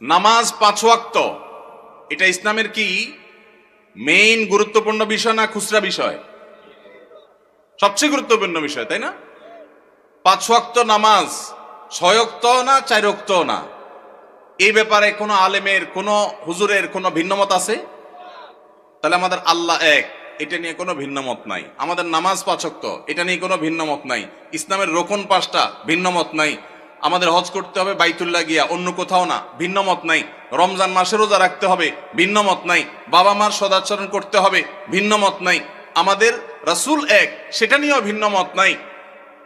নামাজ পাঁচ ওয়াক্ত। এটা ইসলামের কি? মেইন গুরুত্বপূর্ণ বিষয় না খুচরা বিষয়? সবচেয়ে গুরুত্বপূর্ণ বিষয়, তাই না? পাঁচ ওয়াক্ত নামাজ, ছয় ওয়াক্ত না, চার ওয়াক্ত না? এই ব্যাপারে কোনো আলেমের, কোনো হুজুরের কোনো ভিন্নমত আছে? তাহলে আমাদের আল্লাহ এক, এটা নিয়ে কোনো ভিন্নমত নাই। আমাদের নামাজ পাচক্ত এটা নিয়ে কোনো ভিন্নমত নাই। ইসলামের রোকন পাঁচটা ভিন্নমত নাই। আমাদের হজ করতে হবে বাইতুল্লাহ গিয়া, অন্য কোথাও না, ভিন্ন মত নাই। রমজান মাসে রোজা রাখতে হবে, ভিন্ন মত নাই। বাবা মার সদাচরণ করতে হবে, ভিন্ন মত নাই। আমাদের রাসুল এক, সেটা নিয়েও ভিন্ন মত নাই।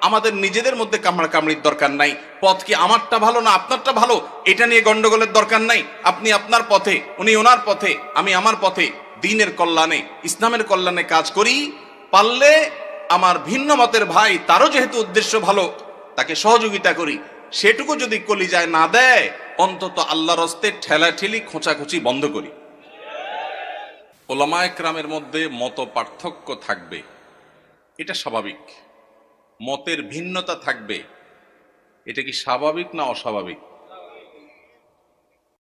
আমাদের নিজেদের মধ্যে কামড়া কামড়ির দরকার নাই। পথ কি আমারটা ভালো না আপনারটা ভালো? এটা নিয়ে গন্ডগোলের দরকার নাই। আপনি আপনার পথে, উনি ওনার পথে, আমি আমার পথে দিনের কল্যাণে, ইসলামের কল্যাণে কাজ করি। পারলে আমার ভিন্ন মতের ভাই, তারও যেহেতু উদ্দেশ্য ভালো, তাকে সহযোগিতা করি। সেটুকু যদি কলিজায় না দেয়, অন্তত আল্লাহর হস্তে ঠেলাঠেলি খোঁচাখুচি বন্ধ করি। ওলামা একরামের মধ্যে মত পার্থক্য থাকবে। এটা স্বাভাবিক। মতের ভিন্নতা থাকবে। এটা কি স্বাভাবিক না অস্বাভাবিক?